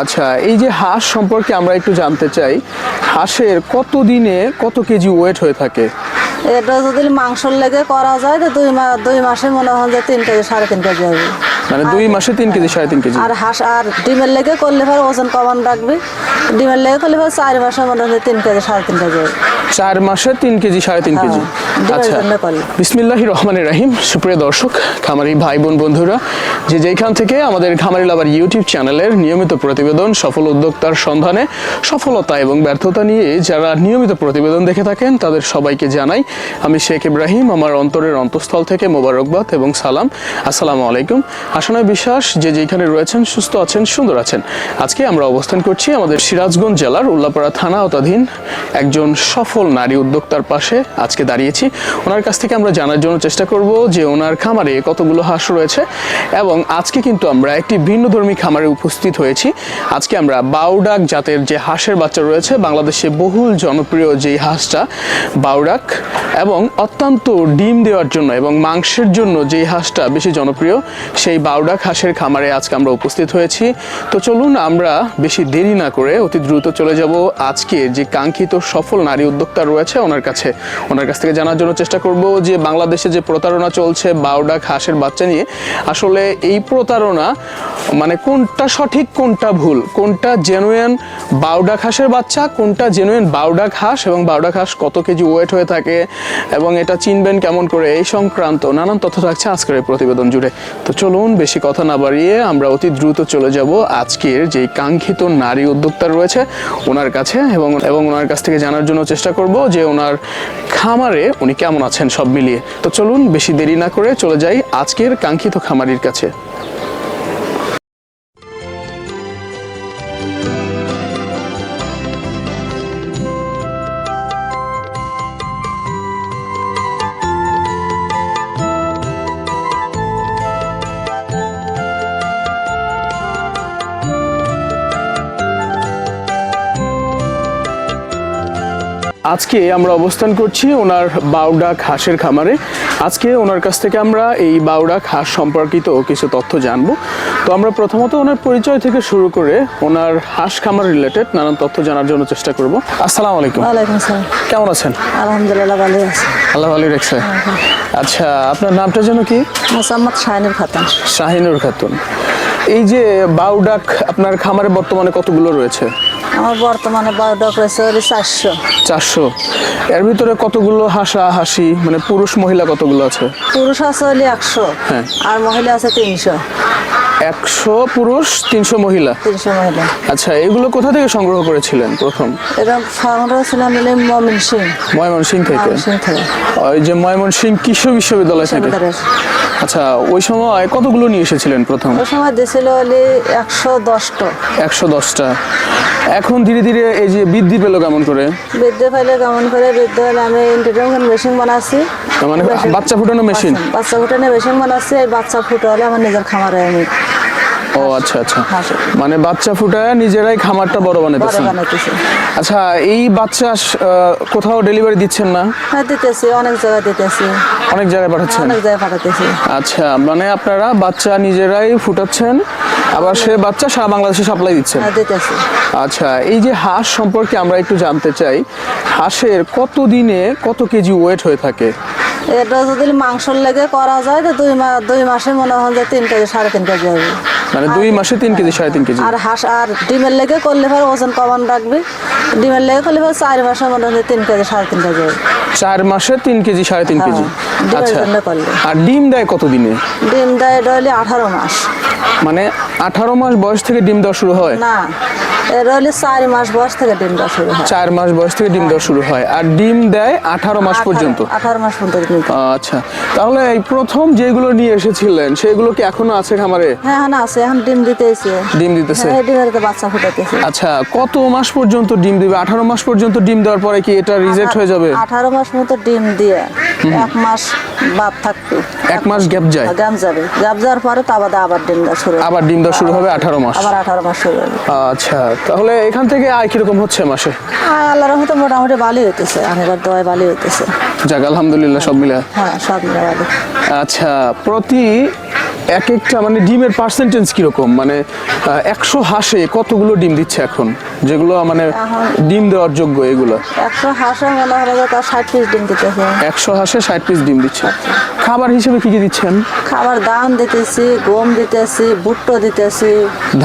আচ্ছা এই যে হাঁস সম্পর্কে আমরা একটু জানতে চাই, হাঁসের কত দিনে কত কেজি ওয়েট হয়ে থাকে? এটা যদি মাংসর লেগে করা যায়, তো দুই মাস দুই মাসে মনে হয় যে তিন কেজি, সাড়ে তিন কেজি হবে। মানে দুই মাসে তিন কেজি সাড়ে তিন কেজি। আর হাঁস আর ডিমের লেগে করলে পরে ওজন কমান রাখবে। ডিমের লেগে করলে পরে চার মাসে মনে হয় তিন কেজি সাড়ে তিন কেজি। চার মাসে তিন কেজি সাড়ে তিন কেজি। আচ্ছা বিসমিল্লাহ রহমানের রাহিম। সুপ্রিয় দর্শক খামারি ভাই বোন বন্ধুরা যে যেখান থেকে আমাদের খামারি লাভার ইউটিউব চ্যানেলের নিয়মিত প্রতিবেদন সফল উদ্যোক্তার সন্ধানে সফলতা এবং ব্যর্থতা নিয়ে যারা নিয়মিত প্রতিবেদন দেখে থাকেন তাদের সবাইকে জানাই আমি শেখ ইব্রাহিম আমার অন্তরের অন্তঃস্থল থেকে মোবারকবাদ এবং সালাম। আসসালামু আলাইকুম। আশানয় বিশ্বাস, যে যেখানে রয়েছেন, সুস্থ আছেন, সুন্দর আছেন। আজকে আমরা অবস্থান করছি আমাদের সিরাজগঞ্জ জেলার উল্লাপাড়া থানা আওতাধীন একজন সফল নারী উদ্যোক্তার পাশে আজকে দাঁড়িয়েছি। ওনার কাছ থেকে আমরা জানার জন্য চেষ্টা করব যে ওনার খামারে কতগুলো হাঁস রয়েছে এবং আজকে কিন্তু আমরা একটি ভিন্নধর্মী খামারে উপস্থিত হয়েছি। আজকে আমরা বাউডাক জাতের যে হাঁসের বাচ্চা রয়েছে, বাংলাদেশে বহুল জনপ্রিয় যেই হাঁসটা, বাউডাক, এবং অত্যন্ত ডিম দেওয়ার জন্য এবং মাংসের জন্য যেই হাঁসটা বেশি জনপ্রিয়, সেই বাউডাক হাঁসের খামারে আজকে আমরা উপস্থিত হয়েছি। তো চলুন আমরা বেশি দেরি না করে অতি দ্রুত চলে যাব আজকে যে কাঙ্ক্ষিত সফল নারী উদ্যোক্তা রয়েছে ওনার কাছে। ওনার কাছ থেকে জানার জন্য চেষ্টা করব যে বাংলাদেশে যে প্রতারণা চলছে বাউডাক হাঁসের বাচ্চা নিয়ে, আসলে এই প্রতারণা মানে কোনটা সঠিক, কোনটা ভুল? কোনটা জেনুইন বাউডাক হাঁসের বাচ্চা, কোনটা জেনুয়েন বাউডাক হাঁস এবং বাউডাক হাঁস কত কেজি ওয়েট হয়ে থাকে এবং এটা চিনবেন কেমন করে এই সংক্রান্ত নানান তথ্য থাকছে আজকের এই প্রতিবেদন জুড়ে। তো চলুন বেশি কথা না বাড়িয়ে আমরা অতি দ্রুত চলে যাব আজকের যে কাঙ্ক্ষিত নারী উদ্যোক্তা রয়েছে ওনার কাছে এবং এবং ওনার কাছ থেকে জানার জন্য চেষ্টা করব যে ওনার খামারে উনি কেমন আছেন সব মিলিয়ে। তো চলুন বেশি দেরি না করে চলে যাই আজকের কাঙ্ক্ষিত খামারির কাছে। আজকে আমরা অবস্থান করছি ওনার বাউডাক হাঁসের খামারে। আজকে ওনার কাছ থেকে আমরা এই বাউডাক হাঁস সম্পর্কিত কিছু তথ্য জানব। তো আমরা প্রথমত ওনার পরিচয় থেকে শুরু করে ওনার হাঁস খামার রিলেটেড নানান তথ্য জানার জন্য চেষ্টা করব। আসসালামু আলাইকুম। ওয়ালাইকুম আসসালাম। কেমন আছেন? আলহামদুলিল্লাহ ভালো আছে। আল্লাহ ভালো রেখছে। আচ্ছা আপনার নামটা যেন কি? মোসাম্মদ শাহিনুর খাতান। শাহিনুর খাতুন। এই যে বাউডাক আপনার খামারে বর্তমানে কতগুলো রয়েছে? আমার বর্তমানে বারো ডক রয়েছে ওই চারশো। চারশো। এর ভিতরে কতগুলো হাসা হাসি মানে পুরুষ মহিলা কতগুলো আছে? পুরুষ আছে হলে একশো। হ্যাঁ। আর মহিলা আছে তিনশো। একশো পুরুষ তিনশো মহিলা? তিনশো মহিলা। আচ্ছা এগুলো কোথা থেকে সংগ্রহ করেছিলেন প্রথম? এটা সংগ্রহ ছিল হলে ময়মন সিং ময়মনসিং থেকে? সিং থেকে। ওই যে ময়মনসিং কৃষি বিশ্ববিদ্যালয় থেকে? আচ্ছা ওই সময় কতগুলো নিয়ে এসেছিলেন প্রথম? ওই সময় দিয়েছিল হলে একশো দশটা। একশো দশটা। এখন ধীরে ধীরে এই যে বৃদ্ধি পেল কেমন করে? বৃদ্ধি পাইলে কেমন করে? বৃদ্ধ হলে আমি ইন্টারভিউ মেশিন বানাচ্ছি। মানে বাচ্চা ফুটানো মেশিন বাচ্চা ফুটানো মেশিন বানাচ্ছি এই বাচ্চা ফুটালে আমার নিজের খামারে আমি ও আচ্ছা আচ্ছা। মানে বাচ্চা ফুটায় নিজেরাই খামারটা বড় বড় বানাইতেছেন? আচ্ছা এই বাচ্চা কোথাও ডেলিভারি দিচ্ছেন না? হ্যাঁ দিতেছি অনেক জায়গায় দিতেছি। অনেক জায়গায় পাঠাচ্ছেন? অনেক জায়গায় পাঠাতেছি। আচ্ছা মানে আপনারা বাচ্চা নিজেরাই ফুটাচ্ছেন? আবার সে বাচ্চা সারা বাংলাদেশে সাপ্লাই দিচ্ছে। হ্যাঁ আচ্ছা এই যে হাঁস সম্পর্কে আমরা একটু জানতে চাই হাঁসের কত দিনে কত কেজি ওয়েট হয়ে থাকে? এটা যদি মাংসর লেগে করা যায় তো দুই মাস দুই মাসে মনে হয় যে তিন কেজি সাড়ে তিন কেজি হবে। মানে দুই মাসে তিন কেজি সাড়ে তিন কেজি। আর হাঁস আর ডিমের লেগে করলে পরে ওজন কমান রাখবে। ডিমের লেগে করলে পরে চার মাসে মনে হয় তিন কেজি সাড়ে তিন কেজি। চার মাসে তিন কেজি সাড়ে তিন কেজি। হ্যাঁ, আচ্ছা আর ডিম দেয় কত দিনে? ডিম দেয় এটা হলে আঠারো মাস। মানে আঠারো মাস বয়স থেকে ডিম দেওয়া শুরু হয়? না হলে চার মাস বয়স থেকে ডিম দেওয়া শুরু হয়। চার মাস বয়স থেকে ডিম দেওয়া শুরু হয়। আর ডিম দেয় আঠারো মাস পর্যন্ত? আঠারো মাস পর্যন্ত আচ্ছা। তাহলে এই প্রথম যেগুলো নিয়ে এসেছিলেন সেগুলো কি এখনও আছে খামারে? হ্যাঁ হ্যাঁ আছে। এখন ডিম দিতেছে। ডিম দিতেছে? হ্যাঁ ডিমের তো বাচ্চা ফুটাতেছে আচ্ছা কত মাস পর্যন্ত ডিম দিবে? আঠারো মাস পর্যন্ত ডিম দেওয়ার পরে কি এটা রিজেক্ট হয়ে যাবে? আঠারো মাস মতো ডিম দিয়ে এক মাস বাদ থাকবে এক মাস গ্যাপ যায়? গ্যাপ যাবে। গ্যাপ যাওয়ার পরে তা বাদে আবার ডিম দেওয়া শুরু আবার ডিম দেওয়া শুরু হবে আঠারো মাস। আবার আঠারো মাস শুরু হবে। আচ্ছা তাহলে এখান থেকে আয় কীরকম হচ্ছে মাসে? আর আল্লাহর রহমতে মোটামুটি ভালোই হইতেছে। আনেবার দোয়ায় ভালোই হইতেছে। যাক আলহামদুলিল্লাহ সব মিলে। হ্যাঁ সব মিলে ভালো। আচ্ছা প্রতি এক একটা মানে ডিমের পার্সেন্টেজ কীরকম? মানে একশো হাঁসে কতগুলো ডিম দিচ্ছে এখন? যেগুলো মানে ডিম দেওয়ার যোগ্য এগুলো? একশো হাঁসে মনে হয় তার ষাট পিস ডিম দিতেছে। একশো হাঁসে ষাট পিস ডিম দিচ্ছে। খাবার হিসেবে কি কি দিচ্ছেন? খাবার ধান দিতেছি গম দিতেছি ভুট্টো দিতেছি।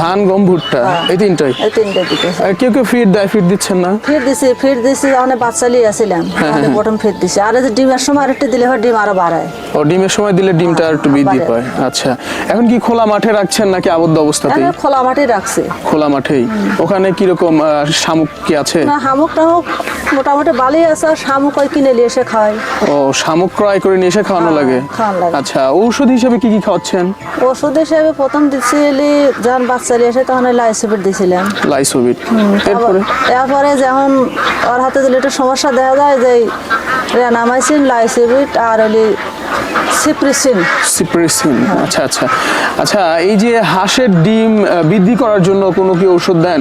ধান গম ভুট্টা? এই তিনটাই? এই তিনটে দিতেছি। আর কেউ কেউ ফিট দেয় ফিট দিচ্ছেন না? ফির দিছি ফির দিছি অনেক বাচ্চা লিয়ে আসছিলাম অনেক প্রথম ফির দিছি। আর ডিমের সময় আরেকটা দিলে হয় ডিম আরও বাড়ায়। ও ডিমের সময় দিলে ডিমটা আর একটু বৃদ্ধি। পায়। আচ্ছা। এখন কি খোলা মাঠে রাখছেন নাকি আবদ্ধ অবস্থাতেই? খোলা মাঠে রাখছে। খোলা মাঠেই। ওখানে কীরকম আহ, শামুক কি আছে? না হামুক টামুক মোটামুটি বালি আছে আর শামুক ওই কিনে নিয়ে এসে খাওয়াই ও শামুক ক্রয় করে নিয়ে এসে খাওয়ানো হ্যাঁ, লাগে? আচ্ছা ঔষধ হিসেবে কি কি খাওয়াচ্ছেন? ওষুধ হিসেবে প্রথম দিচ্ছিলি যখন বাচ্চা এসে তখন লাইসিপিট দিছিলাম। লাইসোবিট। এরপরে? এরপরে যখন ওর হাতে দিলে একটু সমস্যা দেখা যায় যে রেনামাইসিন লাইসিপিট আর হলি সিপ্রিসিন সিপ্রেসিন হ্যাঁ। আচ্ছা আচ্ছা। আচ্ছা এই যে হাঁসের ডিম বৃদ্ধি করার জন্য কোনো কি ওষুধ দেন?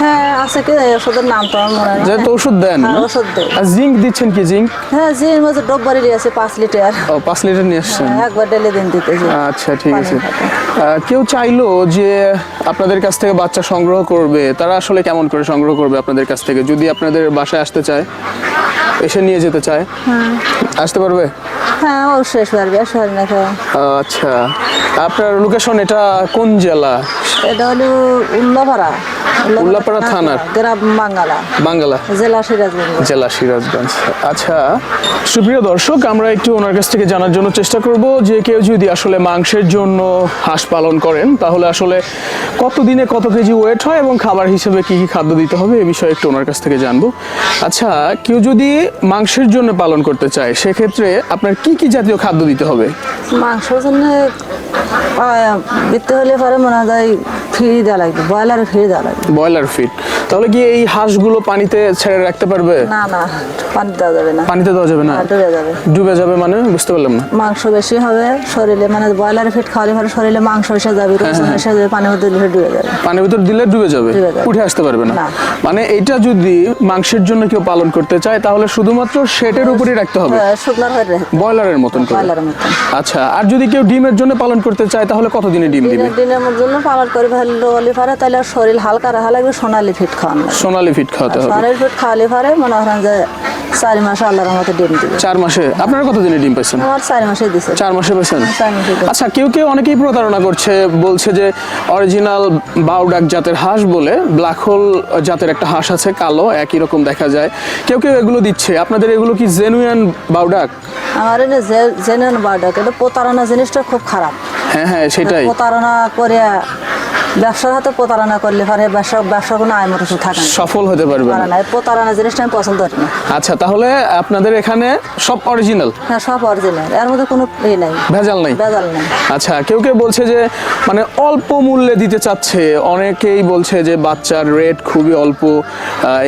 হ্যাঁ আছে কি ওষুধের নাম তো আমার মনে হয় না। যেহেতু ওষুধ দেন। হ্যাঁ, ওষুধ দেয়। আর জিঙ্ক দিচ্ছেন কি জিঙ্ক? হ্যাঁ যে মধ্যে ডব্বারি আছে পাঁচ লিটার। ও পাঁচ লিটার নিয়ে আসছেন। একবার ডেলে দিন দিতেছি। আচ্ছা ঠিক আছে। কেউ চাইলো যে আপনাদের কাছ থেকে বাচ্চা সংগ্রহ করবে তারা আসলে কেমন করে সংগ্রহ করবে আপনাদের কাছ থেকে যদি আপনাদের বাসায় আসতে চায়? এসে নিয়ে যেতে চায়। আসতে পারবে? হ্যাঁ অবশ্যই পারবে পারবে না কেউ। আচ্ছা। আপনার লোকেশন এটা কোন জেলা? এটা হলো উল্লাপাড়া। উল্লাপাড়া থানার? গ্রাম বাঙ্গালা। বাংলা জেলা সিরাজগঞ্জ। জেলা সিরাজগঞ্জ। আচ্ছা সুপ্রিয় দর্শক আমরা একটু ওনার কাছ থেকে জানার জন্য চেষ্টা করব যে কেউ যদি আসলে মাংসের জন্য হাঁস পালন করেন তাহলে আসলে কত দিনে কত কেজি ওয়েট হয় এবং খাবার হিসেবে কি কি খাদ্য দিতে হবে এ বিষয়ে একটু ওনার কাছ থেকে জানব। আচ্ছা কেউ যদি মাংসের জন্য পালন করতে চায় সেক্ষেত্রে আপনার কি কি জাতীয় খাদ্য দিতে হবে? মাংসের জন্য বৃত্তি হলে পরে মনে হয় ফ্রি দেওয়া লাগবে ব্রয়লার ফ্রি দেওয়া লাগবে। ব্রয়লার ফিড তাহলে কি এই হাঁসগুলো পানিতে ছেড়ে রাখতে পারবে? না না পানি দেওয়া যাবে না। পানিতে দেওয়া যাবে না? ডুবে যাবে। ডুবে যাবে মানে? বুঝতে পারলাম না। মাংস বেশি হবে শরীরে মানে ব্রয়লার ফিট খাওয়ালে পরে শরীরে মাংস এসে যাবে হ্যাঁ, এসে যাবে পানির মধ্যে দিলে ডুবে যাবে। পানির ভিতর দিলে ডুবে যাবে উঠে আসতে পারবে না। মানে এটা যদি মাংসের জন্য কেউ পালন করতে চায় তাহলে শুধুমাত্র শেটের উপরেই রাখতে হবে। হ্যাঁ, হয়ে ব্রয়লারের মতন করে। আচ্ছা আর যদি কেউ ডিমের জন্য পালন করতে চায় তাহলে কতদিনে ডিম দিবে? দিনের জন্য পালন করে পারে তাহলে শরীর হালকা রাখা লাগবে সোনালি ফিট খাওয়ানো সোনালি ফিট খাওয়াতে হবে। সোনালি ফিট খাওয়ালে পারে মনে করেন যে চারি মাসে আল্লাহর মতো ডিম দিবে। চার মাসে? আপনারা কতদিনে ডিম পাইছেন? আমার চারি মাসে দিছে। চার মাসে মাসে দিছে। আচ্ছা কেউ কেউ অনেকেই প্রতারণা করছে বলছে যে অরিজিনাল বাউডাক জাতের হাঁস বলে ব্ল্যাক হোল জাতের একটা হাঁস আছে কালো একই রকম দেখা যায়। কেউ কেউ এগুলো দিচ্ছে। আপনাদের এগুলো কি জেনুইন বাউডাক? আমার এটা জেনুইন বার্ডাক এটা প্রতারণা জিনিসটা খুব খারাপ। হ্যাঁ হ্যাঁ সেটাই। প্রতারণা করে ব্যবসার হাতে প্রতারণা করলে পারে ব্যবসা ব্যবসার কোনো আয় মতো থাকে সফল হতে পারবে না। প্রতারণা জিনিসটা আমি পছন্দ করি না। আচ্ছা তাহলে আপনাদের এখানে সব অরিজিনাল হ্যাঁ সব অরিজিনাল এর মধ্যে কোনো ই নাই। ভেজাল নাই? বেজাল নাই। আচ্ছা কেউ কেউ বলছে যে মানে অল্প মূল্যে দিতে চাচ্ছে। অনেকেই বলছে যে বাচ্চার রেট খুবই অল্প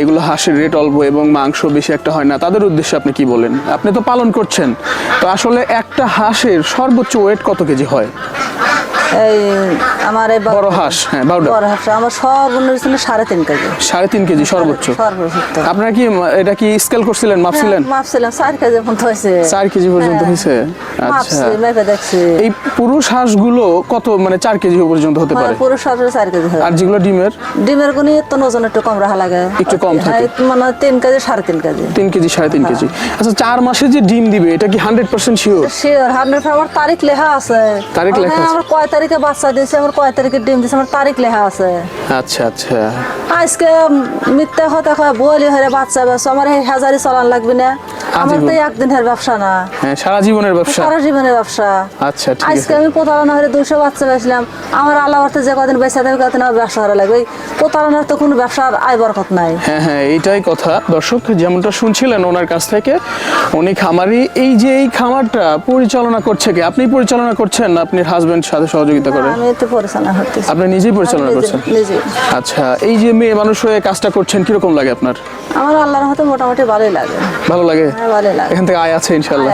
এগুলো হাঁসের রেট অল্প এবং মাংস বেশি একটা হয় না। তাদের উদ্দেশ্যে আপনি কি বলেন? আপনি তো পালন করছেন। তো আসলে একটা হাঁসের সর্বোচ্চ ওয়েট কত কেজি হয়? এই আমার এই বড় হাঁস হ্যাঁ বারোটা বড় হাঁস আমার সর্বনিম্ন ছিল সাড়ে তিন কেজি। সাড়ে তিন কেজি সর্বোচ্চ। সর্বোচ্চ আপনারা কি এটা কি স্কেল করছিলেন মাপছিলেন? মাপছিলাম চার কেজি পর্যন্ত হয়েছে। চার কেজি পর্যন্ত হ্যাঁ। হয়েছে? আচ্ছা। মেপে দেখছি। এই পুরুষ হাঁসগুলো কত মানে চার কেজি পর্যন্ত হতে মানে পারে? পুরো সর্বোচ্চ চার কেজি হয় আর যেগুলো ডিমের? ডিমের গুণি তো ওজন একটু কম রাখা লাগে। একটু কম থাকে। হ্যাঁ, মানে তিন কেজি সাড়ে তিন কেজি। তিন কেজি সাড়ে তিন কেজি। আচ্ছা চার মাসে যে ডিম দিবে এটা কি hundred percent sure sure hundred আমার তারিখ লেখা আছে। তারিখ লেখা হ্যাঁ, আছে? আমার কয় তারিখে বাচ্চা দিয়েছে আমার কয় তারিখে ডিম দিয়েছে আমার তারিখ লেখা আছে। আচ্ছা আচ্ছা। আজকে মিথ্যা কথা কয় বলি হরে বাচ্চা বেশ আমার হাজারি চালান লাগবে না। আমার তো। একদিনের ব্যবসা না। হ্যাঁ সারা জীবনের ব্যবসা? সারা জীবনের ব্যবসা। আচ্ছা ঠিক আজকে আমি প্রতারণা হয়ে দুশো বাচ্চা আমার আল্লাহ অর্থে যে কদিন বেঁচে থাকবে কদিন আমার ব্যবসা করা লাগবে। প্রতারণার তো কোনো ব্যবসার আয় বরকত নাই। হ্যাঁ হ্যাঁ এইটাই কথা। দর্শক যেমনটা শুনছিলেন ওনার কাছ থেকে উনি খামারি এই যে এই খামারটা পরিচালনা করছে কি? আপনি পরিচালনা করছেন না আপনি হাজবেন্ড সাথে সহযোগিতা করেন? আমি তো পরিচালনা করতেছি। আপনি নিজেই পরিচালনা করছেন? আচ্ছা এই যে মেয়ে মানুষ হয়ে কাজটা করছেন কীরকম লাগে আপনার? আমার আল্লাহর হাতে মোটামুটি ভালোই লাগে। ভালো লাগে? এখান থেকে আয় আছে ইনশাল্লাহ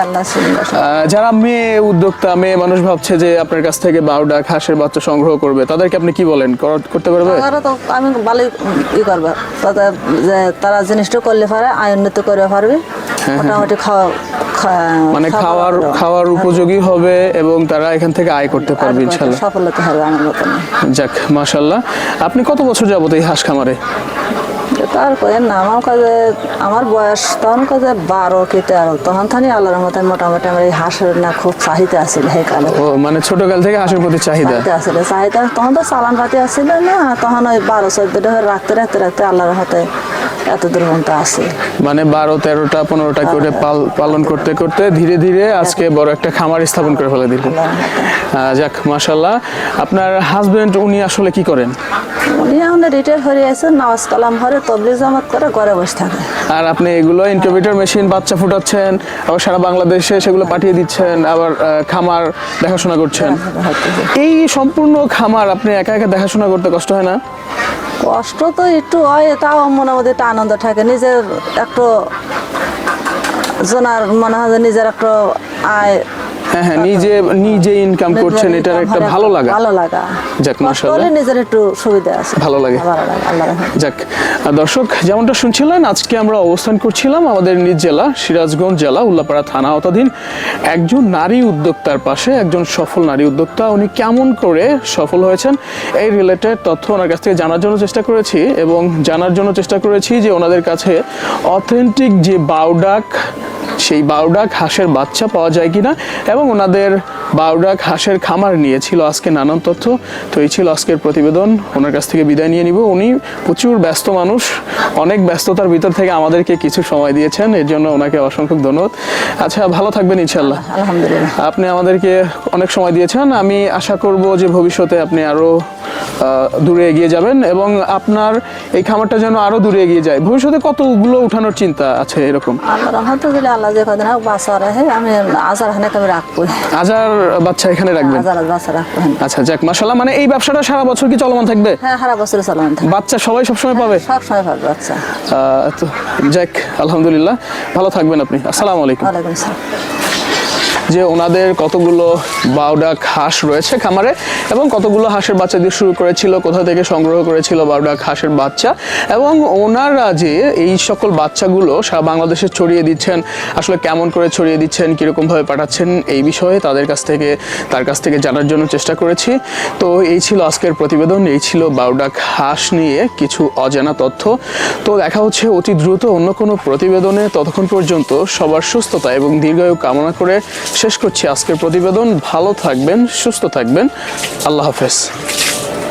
যারা মেয়ে উদ্যোক্তা মেয়ে মানুষ ভাবছে যে আপনার কাছ থেকে বারোটা ঘাসের বাচ্চা সংগ্রহ করবে তাদেরকে আপনি কি বলেন? করতে পারবে? তারা তো আমি ভালোই ই করব। তারা জিনিসটা করলে পারে আয় উন্নতি করে পারবে। হ্যাঁ, মোটামুটি খাওয়া মানে খাওয়ার খাওয়ার উপযোগী হবে এবং তারা এখান থেকে আয় করতে পারবে ইনশাল্লাহ সফল হতে হবে আমার মতন যাক মাশাল্লাহ আপনি কত বছর যাবত এই হাঁস খামারে? তারপরে নামাও আমার কাছে আমার বয়স তখন কাজে বারো কি তেরো তখন থানি আল্লাহর মতো মোটামুটি আমার এই হাঁসের না খুব চাহিদা আছিল সেই কালে ও মানে ছোটকাল থেকে হাঁসের প্রতি চাহিদা? আছিল চাহিদা তখন তো চালান পাতি আসছিল না তখন ওই বারো চোদ্দটা রাখতে রাখতে রাখতে আল্লাহর হাতে এত পর্যন্ত আছে। মানে বারো তেরোটা পনেরোটা করে পালন করতে করতে ধীরে ধীরে আজকে বড় একটা খামার স্থাপন করে ফেলে দিল। যাক মাশাল্লাহ আপনার হাজবেন্ড উনি আসলে কি করেন? উনি এখন রিটায়ার হয়ে আছে নামাজ কালাম তবলিগ জামাত করে ঘরে বসে থাকে। আর আপনি এগুলো ইনকিউবেটর মেশিন বাচ্চা ফুটাচ্ছেন আবার সারা বাংলাদেশে সেগুলো পাঠিয়ে দিচ্ছেন আবার খামার দেখাশোনা করছেন। এই সম্পূর্ণ খামার আপনি একা একা দেখাশোনা করতে কষ্ট হয় না? কষ্ট তো একটু হয়, তাও মনে মধ্যে একটা আনন্দ থাকে। নিজের একটু জনার মনে হয় নিজের একটু আয় হ্যাঁ হ্যাঁ নিজে নিজে ইনকাম করছেন এটার একটা ভালো লাগা। ভালো লাগা। যাক, মাশাআল্লাহ। নিজের একটু সুবিধা আছে। ভালো লাগে। ভালো লাগে আল্লাহ যাক দর্শক যেমনটা শুনছিলেন আজকে আমরা অবস্থান করছিলাম আমাদের নিজ জেলা সিরাজগঞ্জ জেলা উল্লাপাড়া থানা আওতাধীন একজন নারী উদ্যোক্তার পাশে একজন সফল নারী উদ্যোক্তা। উনি কেমন করে সফল হয়েছেন এই রিলেটেড তথ্য ওনার কাছ থেকে জানার জন্য চেষ্টা করেছি এবং জানার জন্য চেষ্টা করেছি যে ওনাদের কাছে অথেন্টিক যে বাউডাক সেই বারোডাক হাঁসের বাচ্চা পাওয়া যায় কিনা এবং ওনাদের বাউডাক হাঁসের খামার নিয়েছিল আজকে নানান তথ্য। তো এই ছিল আজকের প্রতিবেদন। ওনার কাছ থেকে বিদায় নিয়ে নিব। উনি প্রচুর ব্যস্ত মানুষ। অনেক ব্যস্ততার ভিতর থেকে আমাদেরকে কিছু সময় দিয়েছেন। এর জন্য ওনাকে অসংখ্য ধন্যবাদ। আচ্ছা ভালো থাকবেন ইনশাল্লাহ আলহামদুলিল্লাহ। আপনি আমাদেরকে অনেক সময় দিয়েছেন। আমি আশা করব যে ভবিষ্যতে আপনি আরও দূরে এগিয়ে যাবেন এবং আপনার এই খামারটা যেন আরও দূরে এগিয়ে যায়। ভবিষ্যতে কতগুলো উঠানোর চিন্তা আছে এরকম? আল্লাহ আল্লাহ যে কদিন রাখে আমি আজার হানে আমি রাখব। হাজার বাচ্চা এখানে রাখবেন? আচ্ছা যাক মাশাল্লাহ মানে এই ব্যবসাটা সারা বছর কি চলমান থাকবে? হ্যাঁ সারা বছর চলমান থাকবে। বাচ্চা সবাই সবসময় পাবে? সব সময় পাবে বাচ্চা। যাক আলহামদুলিল্লাহ ভালো থাকবেন আপনি। আসসালামু আলাইকুম। ওয়ালাইকুম আসসালাম। যে ওনাদের কতগুলো বাউডাক হাঁস রয়েছে খামারে এবং কতগুলো হাঁসের বাচ্চা দিয়ে শুরু করেছিল, কোথা থেকে সংগ্রহ করেছিল বাউডাক হাঁসের বাচ্চা এবং ওনারা যে এই সকল বাচ্চাগুলো সারা বাংলাদেশে ছড়িয়ে দিচ্ছেন, আসলে কেমন করে ছড়িয়ে দিচ্ছেন কীরকমভাবে পাঠাচ্ছেন এই বিষয়ে তাদের কাছ থেকে, তার কাছ থেকে জানার জন্য চেষ্টা করেছি। তো এই ছিল আজকের প্রতিবেদন, এই ছিল বাউডাক হাঁস নিয়ে কিছু অজানা তথ্য। তো দেখা হচ্ছে অতি দ্রুত অন্য কোনো প্রতিবেদনে। ততক্ষণ পর্যন্ত সবার সুস্থতা এবং দীর্ঘায়ু কামনা করে শেষ করছি আজকের প্রতিবেদন। ভালো থাকবেন সুস্থ থাকবেন। আল্লাহ হাফেজ।